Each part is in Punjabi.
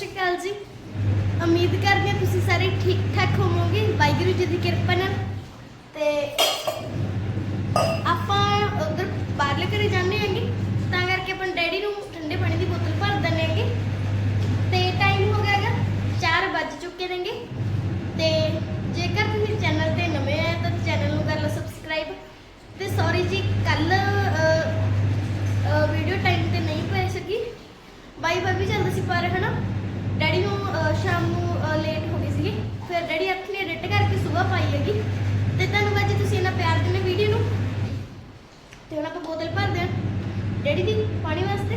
ਸ਼੍ਰੀ ਅਕਾਲ ਜੀ। ਉਮੀਦ ਕਰਦੇ ਹਾਂ ਤੁਸੀਂ ਸਾਰੇ ਠੀਕ ਠਾਕ ਹੋਵੋਗੇ। ਵਾਹਿਗੁਰੂ ਜੀ ਦੀ ਕਿਰਪਾ ਨਾਲ। ਤੇ ਆਪਾਂ ਉਧਰ ਬਾਹਰਲੇ ਘਰੇ ਜਾਂਦੇ ਹਾਂਗੇ। ਤਾਂ ਕਰਕੇ ਆਪਾਂ ਡੈਡੀ ਨੂੰ ਠੰਡੇ ਪਾਣੀ ਦੀ ਬੋਤਲ ਭਰ ਦਿੰਦੇ ਹਾਂਗੇ। ਤੇ ਟਾਈਮ ਹੋ ਗਿਆ ਹੈਗਾ। 4 ਵੱਜ ਚੁੱਕੇ ਨੇਗੇ ਤੇ ਜੇਕਰ ਤੁਸੀਂ ਚੈਨਲ ਤੇ ਨਵੇਂ ਆਏ ਤਾਂ ਚੈਨਲ ਨੂੰ ਕਰ ਲਓ ਸਬਸਕ੍ਰਾਈਬ ਤੇ ਸੌਰੀ ਜੀ ਕੱਲ ਵੀਡੀਓ ਟਾਈਮ ਤੇ ਨਹੀਂ ਪੈ ਸਕੀ ਬਾਈ ਬਾਈ ਵੀ ਚੱਲਦਾ ਸੀ ਪਰ ਹਨਾ ਡੈਡੀ ਨੂੰ ਅਹ, ਸ਼ਾਮ ਨੂੰ ਲੇਟ ਹੋ ਗਈ ਸੀਗੀ ਫਿਰ ਡੈਡੀ ਆਪਣੀ ਐਡਿਟ ਕਰਕੇ ਸਵੇਰ ਪਾਈ ਹੈਗੀ ਤੇ ਧੰਨਵਾਦ ਜੀ ਤੁਸੀਂ ਇੰਨਾ ਪਿਆਰ ਦਿੰਦੇ ਵੀਡੀਓ ਨੂੰ ਤੇ ਹੁਣ ਆਪਾਂ ਬੋਤਲ ਭਰਦੇ ਹਾਂ ਡੈਡੀ ਦੀ ਪਾਣੀ ਵਾਸਤੇ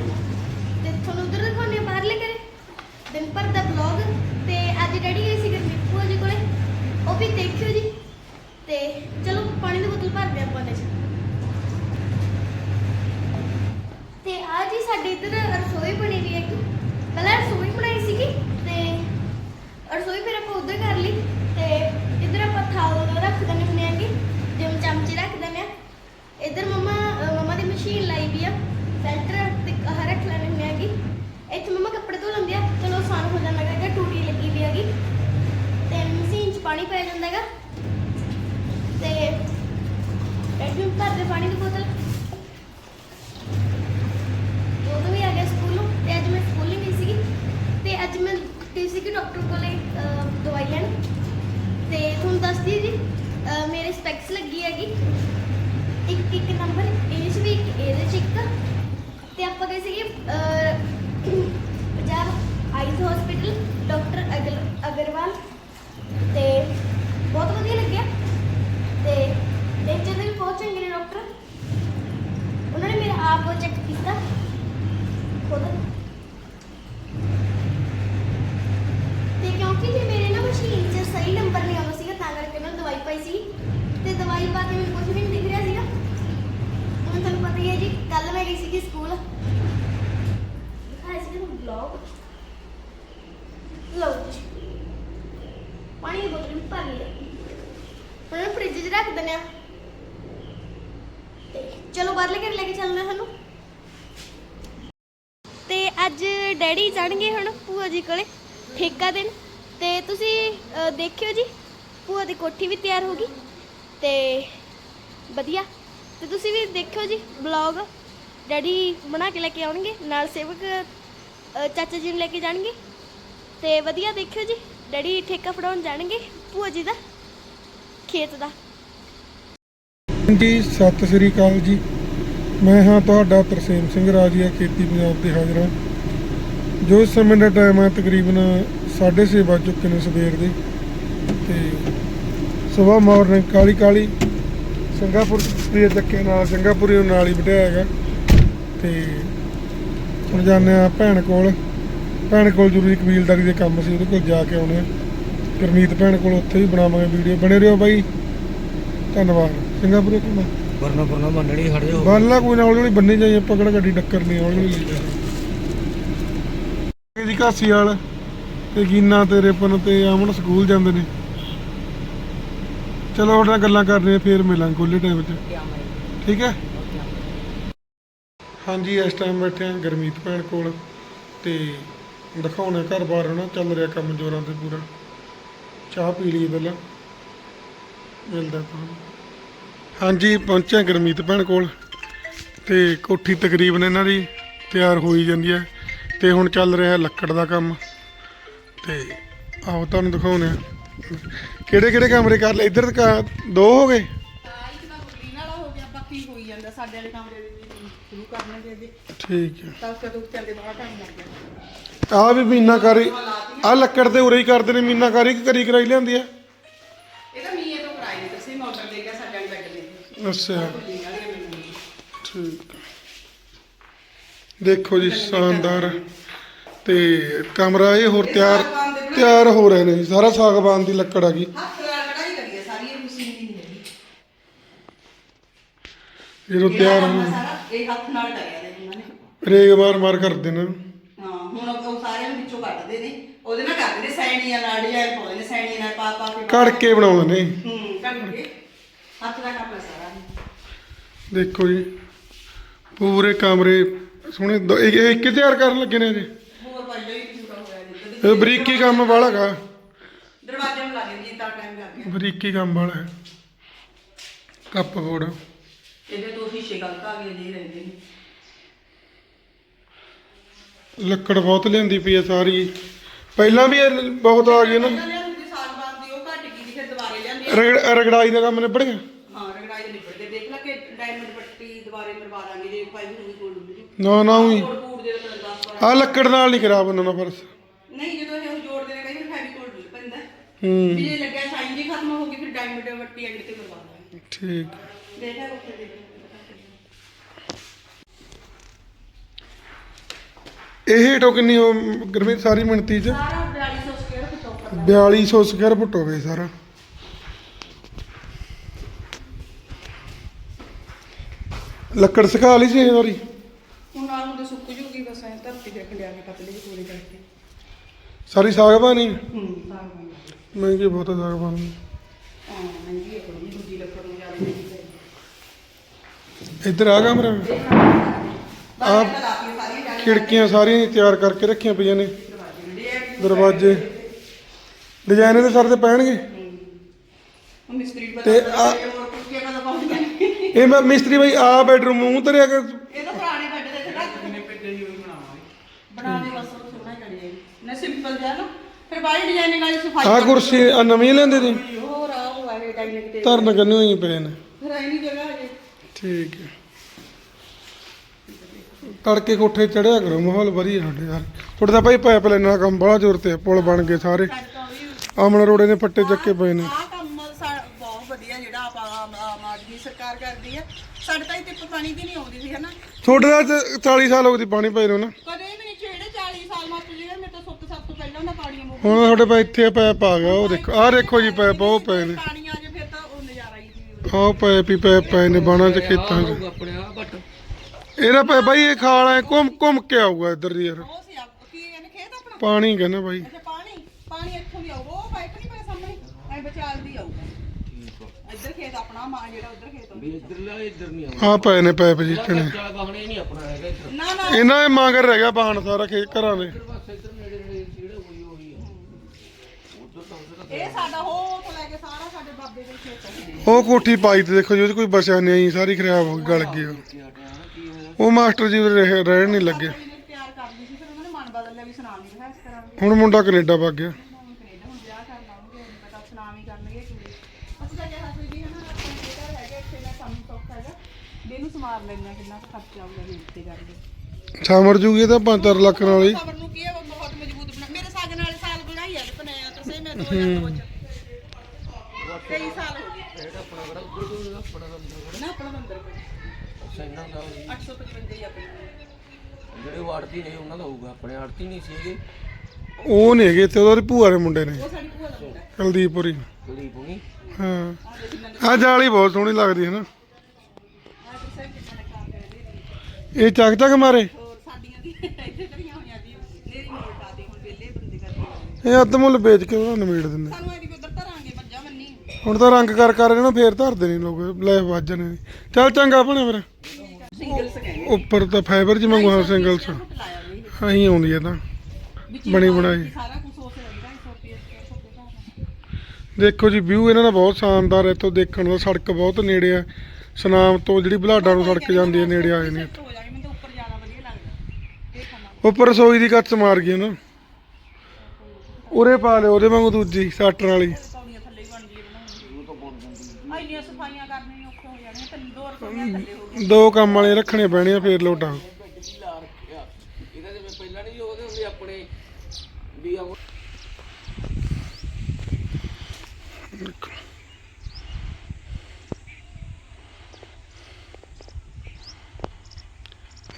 ਤੇ ਤੁਹਾਨੂੰ ਉਧਰ ਦਿਖਾਉਂਦੇ ਹਾਂ ਬਾਹਰਲੇ ਘਰੇ ਦਿਨ ਭਰ ਦਾ ਵਲੌਗ ਤੇ ਅੱਜ ਡੈਡੀ ਗਏ ਸੀ ਗੁਰਮੀਤ ਭੂਆ ਜੀ ਕੋਲੇ ਉਹ ਵੀ ਦੇਖਿਓ ਜੀ। ਤੇ ਚਲੋ, ਪਾਣੀ ਦੀ ਬੋਤਲ ਭਰਦੇ ਆਪਾਂ ਨੇ ਤੇ ਆ ਜੀ ਸਾਡੇ ਇੱਧਰ ਰਸੋਈ ਬਣੀ ਹੋਈ ਹੈ ਕਿ ਪਹਿਲਾਂ ਰਸੋਈ ਬਣਾਈ ਸੀਗੀ ਤੇ ਰਸੋਈ ਫਿਰ ਆਪਾਂ ਉਧਰ ਕਰ ਲਈ। ਤੇ ਇੱਧਰ ਆਪਾਂ ਥਾਲ ਰੱਖ ਦਿੰਦੇ ਹੁੰਦੇ ਆਂਗੇ ਜਿਵੇਂ ਚਮਚੇ ਰੱਖ ਦਿੰਦੇ ਆ ਇੱਧਰ ਮਮਾ ਮਮਾ ਦੀ ਮਸ਼ੀਨ ਲਾਈ ਵੀ ਆ ਫਿਲਟਰ ਤੇ ਆਹ ਰੱਖ ਲੈਣੇ ਹੁੰਦੇ ਆਂਗੇ ਇੱਥੇ ਮਮਾ ਕੱਪੜੇ ਧੋ ਲੈਂਦੇ ਆ ਚਲੋ ਆਸਾਨ ਹੋ ਜਾਂਦਾ ਹੈਗਾ ਟੂਟੀ ਲੱਗੀ ਵੀ ਹੈਗੀ ਤੇ ਮਸ਼ੀਨ 'ਚ ਪਾਣੀ ਪੈ ਜਾਂਦਾ ਹੈਗਾ ਤੇ ਘਰ ਦੇ ਪਾਣੀ ਦੀ ਬੋਤਲ। ਉਦੋਂ ਵੀ ਆ ਗਿਆ ਸਕੂਲੋਂ ਤੇ ਅੱਜ ਮੈਂ ਸਕੂਲ ਹੀ ਗਈ ਸੀਗੀ। ਤੇ ਅੱਜ ਮੈਂ ਗਈ ਸੀਗੀ ਡਾਕਟਰ ਕੋਲੇ ਅਹ, ਦਵਾਈ ਲੈਣ। ਤੇ ਤੁਹਾਨੂੰ ਦੱਸਦੀ ਜੀ ਮੇਰੇ ਸਪੈਕਸ ਲੱਗੀ ਹੈਗੀ। ਇੱਕ ਇੱਕ ਨੰਬਰ ਇਹਦੇ 'ਚ ਵੀ ਇੱਕ ਇਹਦੇ 'ਚ ਇੱਕ। ਤੇ ਆਪਾਂ ਗਏ ਸੀਗੇ ਅਹ, ਪੰਜਾਬ ਆਈਜ਼ ਹਸਪੀਟਲ ਡਾਕਟਰ ਅਗਰ ਅਗਰਵਾਲ ਤੇ ਬਹੁਤ ਵਧੀਆ ਲੱਗਿਆ ਤੇ ਦੇਖਦੇ ਵੀ ਬਹੁਤ ਚੰਗੇ ਨੇ ਡਾਕਟਰ ਉਹਨਾਂ ਨੇ ਚੈੱਕ ਕੀਤਾ? ਖੁਦ ਤੇ ਕਿਉਂਕਿ ਜੇ ਮੇਰੇ ਨਾ ਮਸ਼ੀਨ 'ਚ ਸਹੀ ਨੰਬਰ ਨਹੀਂ ਆਉਂਦਾ ਸੀਗਾ ਤਾਂ ਕਰਕੇ ਉਹਨਾਂ ਨੇ ਦਵਾਈ ਪਾਈ ਸੀ ਤੇ ਦਵਾਈ ਪਾ ਕੇ ਮੈਨੂੰ ਕੁਝ ਵੀ ਨਹੀਂ ਦਿਖ ਰਿਹਾ ਸੀਗਾ ਹੁਣ ਤੁਹਾਨੂੰ ਪਤਾ ਹੀ ਹੈ ਜੀ ਕੱਲ ਮੈਂ ਗਈ ਸੀਗੀ ਸਕੂਲ ਦਿਖਾਇਆ ਸੀ ਤੁਹਾਨੂੰ ਬਲੌਗ ਲਓ ਜੀ ਪਾਣੀ ਦੀ ਬੋਤਲ ਵੀ ਭਰ ਲਈ ਹੁਣ ਇਹਨੂੰ ਫ੍ਰਿਜ 'ਚ ਰੱਖ ਦਿੰਦੇ ਆ ਤੇ ਚਲੋ ਬਾਹਰਲੇ ਘਰ ਲੈ ਕੇ ਚੱਲਦੇ ਹਾਂ ਸਾਨੂੰ ਤੇ ਅੱਜ ਡੈਡੀ ਜਾਣਗੇ ਹੁਣ ਭੂਆ ਜੀ ਕੋਲੇ ਠੇਕਾ ਦੇਣ। ਤੇ ਤੁਸੀਂ ਅਹ, ਦੇਖਿਓ ਜੀ ਭੂਆ ਦੀ ਕੋਠੀ ਵੀ ਤਿਆਰ ਹੋ ਗਈ। ਤੇ ਵਧੀਆ। ਤੇ ਤੁਸੀਂ ਵੀ ਦੇਖਿਓ ਜੀ ਬਲੌਗ। ਡੈਡੀ ਬਣਾ ਕੇ ਲੈ ਕੇ ਆਉਣਗੇ ਨਾਲ ਸੇਵਕ ਅਹ, ਚਾਚਾ ਜੀ ਨੂੰ ਲੈ ਕੇ ਜਾਣਗੇ। ਤੇ ਵਧੀਆ ਦੇਖਿਓ ਜੀ ਡੈਡੀ ਠੇਕਾ ਫੜਾਉਣ ਜਾਣਗੇ ਭੂਆ ਜੀ ਦਾ ਖੇਤ ਦਾ। ਜੀ ਸਤਿ ਸ੍ਰੀ ਅਕਾਲ ਜੀ। ਮੈਂ ਹਾਂ ਤੁਹਾਡਾ ਤਰਸੇਮ ਸਿੰਘ ਰਾਜੀਆ ਖੇਤੀ ਪੰਜਾਬ ਦੇ ਹਾਜ਼ਰ ਹਾਂ। ਜੋ ਇਸ ਸਮੇਂ ਦਾ ਟਾਈਮ ਹੈ ਤਕਰੀਬਨ 6:30 ਵੱਜ ਚੁੱਕੇ ਨੇ ਸਵੇਰ ਦੇ। ਤੇ ਸਵੇਰ ਮਾਰਨਿੰਗ ਕਾਲੀ ਕਾਲੀ ਸਿੰਗਾਪੁਰ ਦੇ ਚੱਕੇ ਨਾਲ ਸਿੰਗਾਪੁਰੀ ਨੂੰ ਨਾਲ ਹੀ ਬਿਠਾਇਆ ਹੈਗਾ। ਤੇ ਹੁਣ ਜਾਂਦੇ ਆ ਭੈਣ ਕੋਲ। ਭੈਣ ਕੋਲ ਜ਼ਰੂਰੀ ਕਬੀਲਦਾਰੀ ਦੇ ਕੰਮ ਸੀ ਉਹਦੇ ਕੋਲ ਜਾ ਕੇ ਆਉਣੇ ਆ ਗੁਰਮੀਤ ਭੈਣ ਕੋਲ ਉੱਥੇ ਵੀ ਬਣਾਵਾਂਗੇ ਵੀਡੀਓ ਬਣੇ ਰਹੋ ਬਾਈ। ਧੰਨਵਾਦ। ਸਿੰਗਾਪੁਰ ਕਿੰਨਾ ਵਰਨਾ ਵਰਨਾ ਮੰਨਣੀ ਖੜ ਜਾਓ। ਬਾਲਾ ਕੋਈ ਨਾ ਹੌਲੀ ਹੌਲੀ ਬੰਨੀ ਜਾਈਏ ਆਪਾਂ ਕਿਹੜਾ ਗੱਡੀ ਟੱਕਰ ਨਹੀਂ ਹੌਲੀ ਹੌਲੀ ਜੀ ਘਾਸੀ ਵਾਲ ਤੇ ਗੀਨਾ ਤੇ ਰੇਪਨ ਤੇ ਅਮਨ ਸਕੂਲ ਜਾਂਦੇ ਨੇ। ਚਲੋ ਉਹਨਾਂ ਗੱਲਾਂ ਕਰਨੀਆਂ ਫੇਰ ਮਿਲਾਂਗੇ ਖੁੱਲੇ ਟਾਈਮ 'ਚ ਠੀਕ ਹੈ? ਹਾਂਜੀ ਇਸ ਟਾਈਮ ਬੈਠੇ ਹਾਂ ਗਰਮੀਤ ਭੈਣ ਕੋਲ ਤੇ ਦਿਖਾਉਣਾ ਘਰ ਬਾਰ ਹਨਾ? ਚੱਲ ਰਿਹਾ ਕੰਮ ਜੋਰਾਂ ਤੇ ਪੂਰਾ। ਚਾਹ ਪੀ ਲਈ ਪਹਿਲਾਂ। ਮਿਲਦਾ ਤੁਹਾਨੂੰ। ਹਾਂਜੀ ਪਹੁੰਚਿਆ ਗਰਮੀਤ ਭੈਣ ਕੋਲ ਤੇ ਕੋਠੀ ਤਕਰੀਬਨ ਇਹਨਾਂ ਦੀ ਤਿਆਰ ਹੋਈ ਜਾਂਦੀ ਹੈ। ਤੇ ਹੁਣ ਚੱਲ ਰਿਹਾ ਲੱਕੜ ਦਾ ਕੰਮ। ਤੇ ਆਓ ਤੁਹਾਨੂੰ ਦਿਖਾਉਂਦੇ ਆ ਕਿਹੜੇ ਕਿਹੜੇ ਕਮਰੇ ਕਰ ਲਏ? ਇੱਧਰ ਤਾਂ ਦੋ ਹੋ ਗਏ? ਹਾਂ ਇੱਕ ਤਾਂ ਕੁੜੀ ਨਾਲ ਹੋ ਗਿਆ ਬਾਕੀ ਹੋਈ ਜਾਂਦਾ ਸਾਡੇ ਵਾਲੇ ਕਮਰੇ ਦੇ ਵਿੱਚ ਸ਼ੁਰੂ ਕਰਨਗੇ ਅੱਗੇ। ਠੀਕ ਹੈ। ਤਾਂ ਕਦੋਂ ਚੱਲਦੇ ਬੜਾ ਟਾਈਮ ਲੱਗ ਗਿਆ। ਆ ਵੀ ਮੀਨਾਕਾਰੀ ਆ ਲੱਕੜ ਤੇ ਉਰੇ ਹੀ ਕਰਦੇ ਨੇ ਮੀਨਾਕਾਰੀ ਕਿ ਕਰੀ ਕਰਾਈ ਲਿਆਂਦੀ ਆ? ਇਹ ਤਾਂ ਮੀਏ ਤੋਂ ਕਰਾਈ ਤੁਸੀਂ ਮੈਂ ਆਰਡਰ ਦੇ ਗਿਆ ਸਾਡੇ ਵਾਲੇ ਬੈੱਡ ਦੇ ਅੱਛਾ। ਠੀਕ। ਦੇਖੋ ਜੀ ਸ਼ਾਨਦਾਰ। ਤੇ ਕਮਰਾ ਇਹ ਹੋਰ ਤਿਆਰ ਤਿਆਰ ਹੋ ਰਹੇ ਨੇ ਜੀ। ਸਾਰਾ ਸਾਗਬਾਨ ਦੀ ਲੱਕੜ ਆ ਗਈ ਕਰੀ ਜਦੋਂ ਤਿਆਰ ਹੋ ਇਹ ਹੱਥ ਨਾਲ ਕਰਿਆ ਦੇ ਉਹਨਾਂ ਨੇ। ਰੇਗ ਮਾਰ ਮਾਰ ਕਰਦੇ ਨੇ। ਹਾਂ ਹੁਣ ਉਹ ਸਾਰਿਆਂ ਨੂੰ ਵਿੱਚੋਂ ਕੱਢਦੇ ਨੇ। ਉਹਦੇ ਨਾਲ ਕਰਦੇ ਨੇ ਸੈਣੀਆਂ ਨਾਲ ਡਿਜ਼ਾਈਨ ਪਾਉਂਦੇ ਨੇ ਸੈਣੀਆਂ ਨਾਲ ਪਾ ਪਾ ਕੇ ਕੜ ਕੇ ਬਣਾਉਂਦੇ ਨੇ। ਹੂੰ ਕੱਢ ਕੇ ਹੱਥ ਦਾ ਕੰਮ ਸਾਰਾ। ਦੇਖੋ ਜੀ ਪੂਰੇ ਕਮਰੇ ਸੋਹਣੇ ਦੋ- ਇਹ ਇਹ ਇੱਕ ਤਿਆਰ ਕਰਨ ਲੱਗੇ ਨੇ ਜੀ ਹੋਰ ਪਹਿਲਾਂ ਹੀ ਪੂਰਾ ਹੋਇਆ ਜਿੱਦ ਇਹ ਬਰੀਕੀ ਕੰਮ ਵਾਲਾ ਹੈਗਾ ਦਰਵਾਜ਼ੇ ਨੂੰ ਲੱਗੇ ਜੀ ਤਾਂ ਟਾਈਮ ਲੱਗ ਗਿਆ। ਬਰੀਕੀ ਕੰਮ ਵਾਲਾ ਹੈ। ਕੱਪ ਬੋਰਡ ਇਹਦੇ ਦੋ ਹਿੱਸੇ ਗਲਤ ਆ ਗਏ ਜੀ ਰਹਿੰਦੇ ਨੇ। ਲੱਕੜ ਬਹੁਤ ਲਿਆਂਦੀ ਪਈ ਹੈ ਸਾਰੀ। ਪਹਿਲਾਂ ਵੀ ਇਹ ਬਹੁਤ ਆ ਗਈ ਨਾ। ਪਹਿਲਾਂ ਲਿਆਂਦੀ ਸਾਲ ਬਾਅਦ ਦੀ ਉਹ ਘਟ ਗਈ ਸੀ, ਫਿਰ ਦੁਬਾਰੇ ਲਿਆਂਦੀ ਰਗੜ- ਰਗੜਾਈ ਦਾ ਕੰਮ ਨਿਬੜ ਗਿਆ ਹਾਂ ਰਗੜਾਈ ਨਿਬੜ ਕੇ ਦੇਖ ਲੈ ਕਿ ਡਾਇਮੰਡ ਪੱਟੀ ਦੀ ਨਾ ਨਾ ਉਹੀ। ਕੋਡ ਕੂੜ ਦੇ ਤਾਂ 10 12 ਆ ਲੱਕੜ ਨਾਲ ਨਹੀਂ ਖਰਾਬ ਹੁੰਦਾ ਨਾ ਫਰਸ। ਨਹੀਂ ਜਦੋਂ ਇਹ ਜੋੜਦੇ ਨੇ ਕਈ ਵਾਰ ਮਿਲ ਪੈਂਦਾ। ਹੂੰ। ਜੇ ਲੱਗਿਆ ਸਾਈਨ ਜੀ ਖਤਮ ਹੋ ਗਈ ਫਿਰ ਡਾਇਮੰਡ ਪੱਟੀ ਐਂਡ ਤੇ ਦਾਂਗੇ। ਠੀਕ। ਦੇਖ ਲੈ ਉੱਥੇ ਦੇਖ ਇਹ ਹੇਠੋਂ ਕਿੰਨੀ ਹੋ ਗਰਮੀ ਸਾਰੀ ਮਿਣਤੀ ਚ? ਸਾਰਾ 4200 ਸਕੁਅਰ ਫੁੱਟ ਉੱਪਰ 4200 ਸਕੁਅਰ ਫੁੱਟ ਹੋ ਗਏ ਸਾਰਾ। ਲੱਕੜ ਸੁਕਾ ਲਈ ਸੀ ਇਹ ਵਾਰੀ ਹੁਣ ਨਾਲ ਨੂੰ ਸੁੱਕ ਜੂਗੀ ਬਸ ਐ ਧਰਤੀ ਤੇ ਖੰਡਿਆ ਕੇ ਪਤਲੇ ਜਿਹੀ ਪੂਰੀ ਕਰਕੇ। ਸਾਰੀ ਸਾਗਬਾਨੀ ਹੂੰ? ਸਾਗ ਮਹਿੰਗੀ ਬਹੁਤ ਹੈ ਸਾਗਬਾਨੀ ਹਾਂ ਮਹਿੰਗੀ ਹੈ ਕੋਈ ਦੂਜੀ ਲੱਕੜ ਨੂੰ ਜ਼ਿਆਦਾ ਮਹਿੰਗੀ ਹੈ ਇੱਧਰ ਆ ਕਮਰਾ। ਜਾਲੀ ਖਿੜਕੀਆਂ ਸਾਰੀਆਂ ਤਿਆਰ ਕਰਕੇ ਰੱਖੀਆਂ ਪਈਆਂ ਨੇ। ਦਰਵਾਜ਼ੇ। ਡਿਜ਼ਾਈਨ ਇਹਦੇ ਸਰ ਤੇ ਪੈਣਗੇ? ਉਹ ਮਿਸਤਰੀ ਨੂੰ ਤੇ ਆ- ਇਹ ਮੈਂ ਮਿਸਤਰੀ ਬਾਈ ਆ ਬੈਡਰੂਮ ਮੂੰਹ ਤਰਿਆ ਕਰ ਇਹ ਤਾਂ ਪੁਰਾਣੇ ਬੈੱਡ ਦੇ ਤੇ ਰੱਖ ਨੇ ਪੇਟੇ ਜੀ ਬਣਾਵਾਂਗੇ। ਬਣਾ ਦੇ ਬਸ ਉਹ ਸੋਹਣਾ ਹੀ ਕਰੀ ਜਾਏਗੀ ਨਾ ਸਿੰਪਲ ਜਿਹਾ ਨਾ। ਫਿਰ ਬਾਈ ਡਿਜ਼ਾਈਨਿੰਗ ਵਾਲੀ ਸਫ਼ਾਈ ਆ ਕੁਰਸੀ ਆ ਨਵੀਂ ਲੈਂਦੇ ਦੀ ਹੋਰ ਆ ਉਹ ਆ ਡਾਈਨਿੰਗ ਤੇ ਧਰਨ ਕੰਨੂ ਹੀ ਪਏ ਨੇ। ਫਿਰ ਆਈ ਨਹੀਂ ਜਗ੍ਹਾ ਹਜੇ। ਠੀਕ ਹੈ। ਤੜਕੇ ਕੋਠੇ ਚੜਿਆ ਕਰੋ ਮਾਹੌਲ ਵਧੀਆ ਸਾਡੇ ਯਾਰ। ਤੁਹਾਡੇ ਤਾਂ ਭਾਈ ਪਾਈਪ ਲਾਈਨ ਦਾ ਕੰਮ ਬੜਾ ਜ਼ੋਰ ਤੇ ਆ, ਪੁਲ ਬਣ ਗਏ ਸਾਰੇ। ਆਮਣ ਰੋੜੇ ਦੇ ਪੱਟੇ ਚੱਕੇ ਪਏ ਨੇ ਆਹ ਕੰਮ ਸਾ- ਬਹੁਤ ਵਧੀਆ ਜਿਹੜਾ ਆਪਾਂ ਆਮ ਆਮ ਆਦਮੀ ਸਰਕਾਰ ਕਰਦੀ ਹੈ ਸਾਡੇ ਤਾਂ ਇੱਥੇ ਪਾਣੀ ਦੀ ਨਹੀਂ ਆਉਂਦੀ ਸੀ ਹਨਾ? ਤੁਹਾਡੇ ਦਾ 40 ਸਾਲ ਹੋ ਗਏ ਪਾਣੀ ਪਏ ਨੂੰ ਨਾ। ਕਦੇ ਵੀ ਨਹੀਂ ਜਿਹੜੇ 40 ਸਾਲ ਮੱਤ ਜਿਹੜੇ ਮੇਰੇ ਤੋਂ ਸੁੱਤ ਸਭ ਤੋਂ ਪਹਿਲਾਂ ਦਾ ਪਾਣੀ ਮੂੰਹ ਹੁਣ ਤੁਹਾਡੇ ਪਾ ਇੱਥੇ ਪਾਈਪ ਆ ਗਿਆ ਉਹ ਦੇਖੋ ਆਹ ਦੇਖੋ ਜੀ ਪਾਈਪ ਉਹ ਪਏ ਨੇ। ਪਾਣੀ ਆ ਜੇ ਫਿਰ ਤਾਂ ਉਹ ਨਜ਼ਾਰਾ ਹੀ ਨਹੀਂ ਆਹ ਪਾਈਪ ਹੀ ਪਾਈਪ ਪਏ ਨੇ ਬਾਣਾ ਚ ਖੇਤਾਂ 'ਚ। ਹੋਊਗਾ ਆਪਣੇ ਆ ਬਟ। ਇਹਦਾ ਪੈ ਬਾਈ ਇਹ ਖਾਲ ਐ ਘੁੰਮ ਘੁੰਮ ਕੇ ਆਊਗਾ ਇੱਧਰ ਦੀ ਯਾਰ। ਉਹ ਸੀ ਆ ਕੀ ਇਹਨੇ ਖੇਤ ਆਪਣਾ? ਪਾਣੀ ਕਹਿੰਦਾ ਬਾਈ। ਅੱਛਾ ਪਾਣੀ ਪਾਣੀ ਇੱਥੋਂ ਦੀ ਆਊਗਾ ਉਹ ਪਾਈਪ ਨਹੀਂ ਪਿਆ ਸਾਹਮਣੇ? ਐ ਬਚਾਲ ਦੀ ਆਊਗਾ। ਇੱਧਰ ਖੇਤ ਆਪਣਾ ਮਾਂ ਜਿਹੜਾ ਉੱਧਰ। ਵੀ ਇੱਧਰ ਨਹੀਂ ਆਉਂਦਾ। ਪਏ ਨੇ ਪਾਈਪ ਜੀ ਚਣੇ ਚਾਲ ਬਾਹਣੇ ਨਹੀਂ ਆਪਣਾ ਹੈਗਾ ਇੱਧਰ। ਨਾ ਨਾ। ਇਹਨਾਂ ਦੇ ਮਾਂਗਰ ਰਹਿ ਗਿਆ ਬਾਹਣ ਸਾਰਾ ਖੇ ਘਰਾਂ ਦੇ। ਇੱਧਰ ਬਸ ਇੱਧਰ ਨੇੜੇ ਨੇੜੇ ਜਿਹੜੇ ਹੋਈ ਹੋਈ ਆ। ਉਧਰ ਤਾਂ ਉਧਰ ਇਹ ਸਾਡਾ ਹੋ ਤੋਂ ਲੈ ਕੇ ਸਾਰਾ ਸਾਡੇ ਬਾਬੇ ਦੇ ਖੇਤ ਹੈ ਉਹ ਕੋਠੀ ਪਾਈ ਤੇ ਦੇਖੋ ਜੀ ਉਹਦੇ ਕੋਈ ਬਚਿਆ ਨਹੀਂ ਸਾਰੀ ਖਰਾਬ ਹੋ ਗਈ ਗਲ ਗਈ ਉਹ। ਕੀ ਹਟਿਆ ਨਾ ਕੀ ਹੋਇਆ? ਉਹ ਮਾਸਟਰ ਜੀ ਉਰੇ ਰਹਿ- ਰਹਿਣ ਨਹੀਂ ਲੱਗੇ। ਇਹਨੇ ਤਿਆਰ ਕਰ ਲਈ ਸੀ ਫਿਰ ਉਹਨਾਂ ਨੇ ਮਨ ਬਦਲ ਲਿਆ ਵੀ ਸੁਣਾ ਨਹੀਂ ਰਿਹਾ ਇਸ ਤਰ੍ਹਾਂ। ਹੁਣ ਮੁੰਡਾ ਕੈਨੇਡਾ ਵਗ ਗਿਆ ਹੁਣ ਕੈਨੇਡਾ ਹੁਣ ਵਿਆਹ ਕਰ ਲਾਉਂਗੇ ਨਹੀਂ ਪਤਾ ਸੁਨਾਮ ਹੀ ਕਰਨਗੇ ਕੁੜੀ ਅਸੀਂ ਤਾਂ ਕਿਹਾ ਸੀ ਵੀ ਹਨਾ ਆਪਣਾ ਬੇਟਾ ਹੈਗਾ ਇੱਥੇ ਦਾ ਕੰਮ ਸੌਖਾ ਹੈਗਾ ਵੀ ਇਹਨੂੰ ਸਮਾਰ ਲੈਣਾ ਕਿੰਨਾ ਕੁ ਖਰਚਾ ਆਊਗਾ ਵੀ ਇੱਥੇ ਕਰਦੇ ਸਾਮਰ ਜੂਗੀ ਤਾਂ 5-4 ਲੱਖ ਨਾਲ ਹੀ। ਖਬਰ ਨੂੰ ਕੀ ਹੈ ਉਹ ਬਹੁਤ ਮਜ਼ਬੂਤ ਬਣਾ ਮੇਰੇ ਸਾਗ ਨਾਲ ਸਾਲ ਬਣਾਈ ਹੈ ਬਣਾਇਆ ਤਾਂ ਸਹੀ ਮੈਂ 2002 ਚ। ਕਈ ਸਾਲ ਹੋ ਗਏ। ਇਹਦਾ ਆਪਣਾ ਬੜਾ ਉੱਧਰ ਕੋਈ। ਆਪਣਾ ਦਾ ਅੰਦਰ ਨਾ ਆਪਣਾ ਮੰਦਰ ਸੈਨਾ ਦਾ 855 ਹੀ ਆਪਣੀ। ਜਿਹੜੇ ਉਹ ਆੜਤੀ ਨੇ ਉਹਨਾਂ ਦਾ ਹੋਊਗਾ ਆਪਣੇ ਆੜਤੀ ਨਹੀਂ ਸੀਗੇ ਉਹ ਨਹੀਂ ਹੈਗੇ ਤੇ ਉਹਦੀ ਭੂਆ ਦੇ ਮੁੰਡੇ ਨੇ। ਉਹ ਸਾਡੀ ਭੂਆ ਦਾ ਮੁੰਡਾ। ਕੁਲਦੀਪੁਰੀ ਕੁਲਦੀਪ ਹੁਣੀ ਹਾਂ। ਆ ਜਾਲੀ ਬਹੁਤ ਸੋਹਣੀ ਲੱਗਦੀ ਹੈ ਨਾ ਆਹ ਕਿਸੇ ਕਿੰਨਾ ਦਾ ਕੰਮ ਕਰਦੇ ਇਹ ਚੱਕ ਚੱਕ ਮਾਰੇ। ਹੋਰ ਸਾਡੀਆਂ ਦੀ ਇੱਥੇ ਕਰੀਆਂ ਹੋਈਆਂ ਜੀ ਨੇਰੀ ਮੋੜ ਆਦੀ ਹੁਣ ਵੇਲੇ ਬੰਦੇ ਕਰਕੇ ਇਹ ਅੱਧ ਮੁੱਲ ਵੇਚ ਕੇ ਉਹਨਾਂ ਨੂੰ ਨਿਬੇੜ ਦਿੰਦੇ। ਸਾਨੂੰ ਐਡੀ ਉਧਰ ਧਰਾਂਗੇ ਮੱਝਾਂ ਮੰਨੀ। ਹੁਣ ਤਾਂ ਰੰਗ ਕਰ ਕਰ ਇਹਨਾਂ ਫੇਰ ਧਰਦੇ ਨਹੀਂ ਲੋਕ ਲੈ ਵੱਜਣੇ ਨੇ ਚੱਲ ਚੰਗਾ ਭਣੇ ਫਿਰ। ਸਿੰਗਲ ਸਕਿੰਗ ਉੱਪਰ ਤਾਂ ਫਾਈਬਰ ਚ ਮੰਗਵਾ ਸਿੰਗਲਸ ਆਹੀਂ ਆਉਂਦੀ ਹੈ ਤਾਂ। ਬਣੀ ਬਣਾਈ। ਸਾਰਾ ਕੁਝ ਸੋਚ ਰਹਿੰਦਾ 100 ਰੁਪਏ ਸਕੁਅਰ ਫੁੱਟ ਦੇਖੋ ਜੀ ਵਿਊ ਇਹਨਾਂ ਦਾ ਬਹੁਤ ਸ਼ਾਨਦਾਰ ਹੈ। ਇੱਥੋਂ ਦੇਖਣ ਦਾ ਸੜਕ ਬਹੁਤ ਨੇੜੇ ਆ। ਸੁਨਾਮ ਤੋਂ ਜਿਹੜੀ ਬਲਾਡਾ ਨੂੰ ਸੜਕ ਜਾਂਦੀ ਹੈ, ਨੇੜੇ ਆ ਜਾਂਦੀ ਹੈ। ਹੋ ਜਾਏ ਮੈਨੂੰ ਤਾਂ ਉੱਪਰ ਜਾਣਾ ਵਧੀਆ ਲੱਗਦਾ ਇਹ ਖਾਣਾ ਉੱਪਰ ਰਸੋਈ ਦੀ ਕੱਚ ਮਾਰ ਗਈ ਨਾ ਉਰੇ ਪਾ ਲਿਓ, ਉਹਦੇ ਵਾਂਗੂ ਦੂਜੀ ਸੱਟਣ ਵਾਲੀ। ਪੌੜੀਆਂ ਥੱਲੇ ਹੀ ਬਣਦੀ ਹੈ ਬਣਾਉਣੀ ਉਹ ਤਾਂ ਬਣ ਜਾਂਦੀ ਹੈ ਸਫਾਈਆਂ ਕਰਨੀਆਂ ਔਖੀਆਂ ਹੋ ਜਾਣੀਆਂ ਤਿੰਨ ਦੋ ਰਸੋਈਆਂ ਥੱਲੇ ਹੋ ਗਈਆਂ ਦੋ ਕੰਮ ਵਾਲੇ ਰੱਖਣੇ ਪੈਣੇ ਆ, ਫੇਰ ਲੋਟਾਂ। ਇਹਦਾ ਜਿਵੇਂ ਪਹਿਲਾਂ ਨਹੀਂ ਉਹਦੇ ਹੁੰਦੇ ਆਪਣੇ ਵੀ ਆ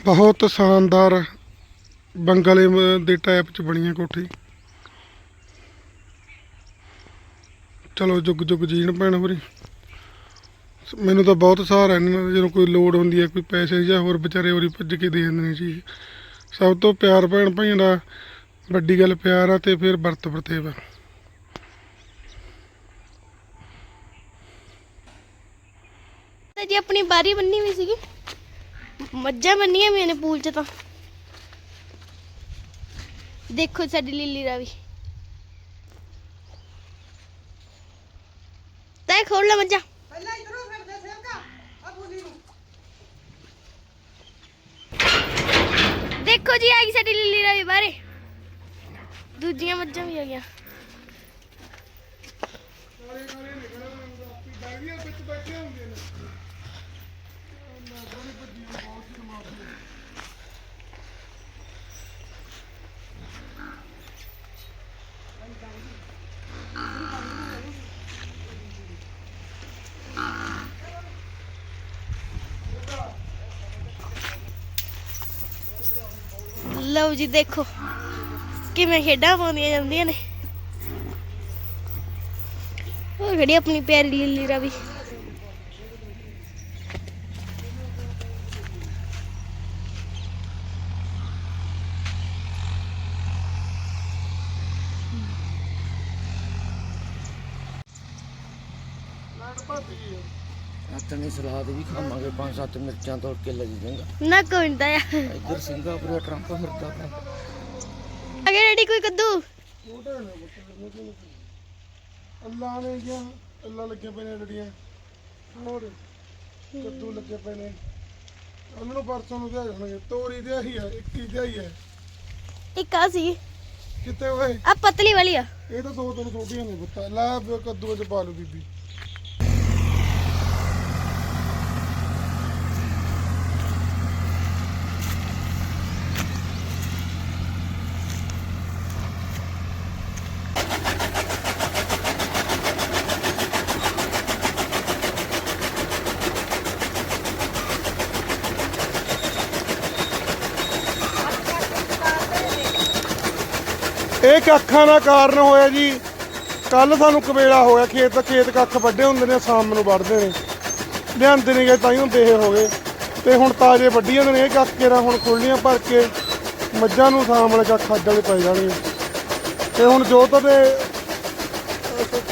ਬਹੁਤ ਸ਼ਾਨਦਾਰ ਬੰਗਲੇ ਦੇ ਟਾਈਪ ਚ ਬਣੀ ਹੈ ਕੋਠੀ। ਚਲੋ ਜੁਗ ਜੁਗ ਜੀਣ ਭੈਣ ਹੋਰੀ। ਮੈਨੂੰ ਤਾਂ ਬਹੁਤ ਸਹਾਰਾ ਇਹਨਾਂ ਦਾ ਜਦੋਂ ਕੋਈ ਲੋੜ ਹੁੰਦੀ ਹੈ, ਕੋਈ ਪੈਸੇ ਜਾਂ ਹੋਰ ਵਿਚਾਰੇ ਹੋਰੀ ਭੱਜ ਕੇ ਦੇ ਦਿੰਦੇ ਨੇ ਚੀਜ਼ ਸਭ ਤੋਂ ਪਿਆਰ ਭੈਣ ਭਾਈਆਂ ਦਾ, ਵੱਡੀ ਗੱਲ ਪਿਆਰ ਆ ਤੇ ਫਿਰ ਵਰਤ ਵਰਤੇਵਾ। ਜੀ ਆਪਣੀ ਬਾਰੀ ਬੰਨੀ ਵੀ ਸੀਗੀ। ਮੱਝਾਂ ਬੰਨੀਆਂ ਵੀ ਨੇ ਪੂਲ 'ਚ ਤਾਂ। ਦੇਖੋ ਸਾਡੀ ਲੀਲੀ ਰਾਵੀ ਤੈ ਖੋਲ ਲੈ ਮੱਝਾਂ। ਪਹਿਲਾਂ ਇਧਰੋਂ ਫਿਰਦੇ ਸੇਵਕਾ ਆ ਬੁਲੀ ਨੂੰ। ਦੇਖੋ ਜੀ ਆ ਗਈ ਸਾਡੀ ਲੀਲੀ ਰਾਵੀ ਬਾਹਰੇ। ਦੂਜੀਆਂ ਮੱਝਾਂ ਵੀ ਆ ਗਈਆਂ। ਕਾਲੇ ਕਾਲੇ ਨਿਕਲ ਡਾਈਆਂ ਵਿੱਚ ਬੈਠੇ ਹੁੰਦੇ ਨਾ ਬੜੀ ਭੱਜੀ ਬਹੁਤ ਮਾਰਦੀ ਲਓ ਜੀ, ਦੇਖੋ ਕਿਵੇਂ ਖੇਡਾਂ ਪਾਉਂਦੀਆਂ ਜਾਂਦੀਆਂ ਨੇ। ਉਹ ਖੜੀ ਆਪਣੀ ਪਿਆਰੀ ਲੀਲੀ ਰਾਵੀ ਲੈਣ ਭੱਜ ਆਤਣੀ ਸਲਾਦ ਵੀ ਖਾਵਾਂਗੇ ਪੰਜ ਸੱਤ ਮਿਰਚਾਂ ਤੋੜ ਕੇ ਲੈ ਜਾਏਗਾ। ਨਾ ਕੋਈ ਨਾ ਆ ਇੱਧਰ ਸਿੰਗਾਪੁਰ ਟਰੰਪ ਫਿਰਦਾ ਪਿਆ ਅਗੇ ਡੈਡੀ ਕੋਈ ਕੱਦੂ? ਛੋਟੇ ਨੇ ਪੁੱਤ ਅੱਲਾ ਨੇ ਗਿਆ ਅੱਲਾ ਲੱਗੇ ਪਏ ਨੇ ਲੜੀਆਂ ਹੋਰ ਕੱਦੂ ਲੱਗੇ ਪਏ ਨੇ। ਉਹਨਾਂ ਨੂੰ ਪਰਸੋਂ ਨੂੰ ਦਿਹਾਈ ਹੋਣਗੇ ਤੋਰੀ ਦਿਹਾਈ ਆ ਇੱਕੀ ਦਿਹਾਈ ਹੈ ਇੱਕ ਆ ਸੀ। ਕਿਤੇ ਓਏ? ਆ ਪਤਲੀ ਵਾਲੀ ਆ। ਇਹ ਤਾਂ ਦੋ ਤਿੰਨ ਛੋਟੀਆਂ ਨੇ ਪੁੱਤ। ਲਾ ਕੱਦੂ ਚ ਪਾ ਲੂ ਬੀਬੀ। ਇਹ ਕੱਖਾਂ ਦਾ ਕਾਰਨ ਹੋਇਆ ਜੀ। ਕੱਲ ਸਾਨੂੰ ਕਵੇਲਾ ਹੋਇਆ ਖੇਤ ਖੇਤ ਕੱਖ ਵੱਡੇ ਹੁੰਦੇ ਨੇ ਸ਼ਾਮ ਨੂੰ ਵੱਢਦੇ ਨੇ। ਲਿਆਂਦੇ ਨੇ ਗਏ ਤਾਂ ਹੀ ਹੁੰਦੇ ਹੋ ਗਏ। ਤੇ ਹੁਣ ਤਾਜ਼ੇ ਵੱਢੀ ਜਾਂਦੇ ਨੇ ਇਹ ਕੱਖ ਕੇਰਾ ਹੁਣ ਖੁੱਲੀਆਂ ਭਰ ਕੇ ਮੱਝਾਂ ਨੂੰ ਸ਼ਾਮ ਵਾਲੇ ਕੱਖ ਅੱਜ ਵਾਲੇ ਪੈ ਜਾਣਗੇ। ਤੇ ਹੁਣ ਜੋ ਤਾਂ ਅਹ,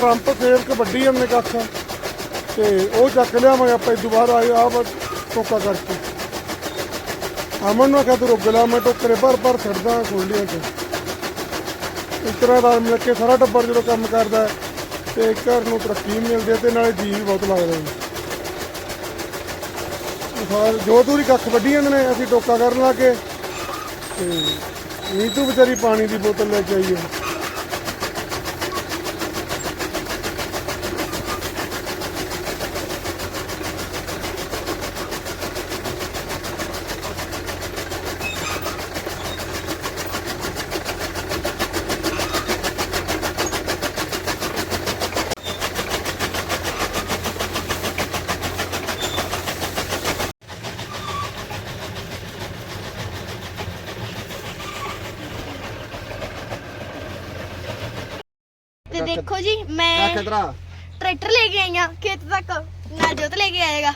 ਟਰੰਪ ਸੇਵਕ ਵੱਢੀ ਜਾਂਦੇ ਕੱਖ। ਤੇ ਉਹ ਚੱਕ ਲਿਆਵਾਂਗੇ ਆਪਾਂ ਇਦੋਂ ਬਾਅਦ ਆਏ ਆ ਬਸ ਟੋਕਾ ਕਰਕੇ। ਅਮਨ ਨੂੰ ਆਖਿਆ ਤੂੰ ਰੁਕ ਲਾ ਮੈਂ ਟੋਕਰੇ ਭਰ ਭਰ ਛੱਡਦਾ ਖੁੱਲੀਆਂ ਤੇ ਇਸ ਤਰ੍ਹਾਂ ਨਾਲ ਮਿਲ ਕੇ ਸਾਰਾ ਟੱਬਰ ਜਦੋਂ ਕੰਮ ਕਰਦਾ ਹੈ, ਤੇ ਘਰ ਨੂੰ ਤਰੱਕੀ ਮਿਲਦੀ ਹੈ ਤੇ ਨਾਲੇ ਜੀ ਵੀ ਬਹੁਤ ਲੱਗਦਾ ਜੀ ਸਾਰ ਜੋ ਦੂਰੀ ਕੱਖ ਵੱਢੀ ਜਾਂਦੇ ਨੇ ਅਸੀਂ ਟੋਕਾ ਕਰਨ ਲੱਗੇ ਤੇ ਨੀਤੂ ਵਿਚਾਰੀ ਪਾਣੀ ਦੀ ਬੋਤਲ ਲੈ ਕੇ ਆਈ ਹੈ ਤੇ ਦੇਖੋ ਜੀ ਮੈਂ ਟਰੈਕਟਰ ਲੈ ਕੇ ਆਈ ਆ ਖੇਤ ਤੱਕ। ਨਾਲ ਜੋਤ ਲੈ ਕੇ ਆਏਗਾ।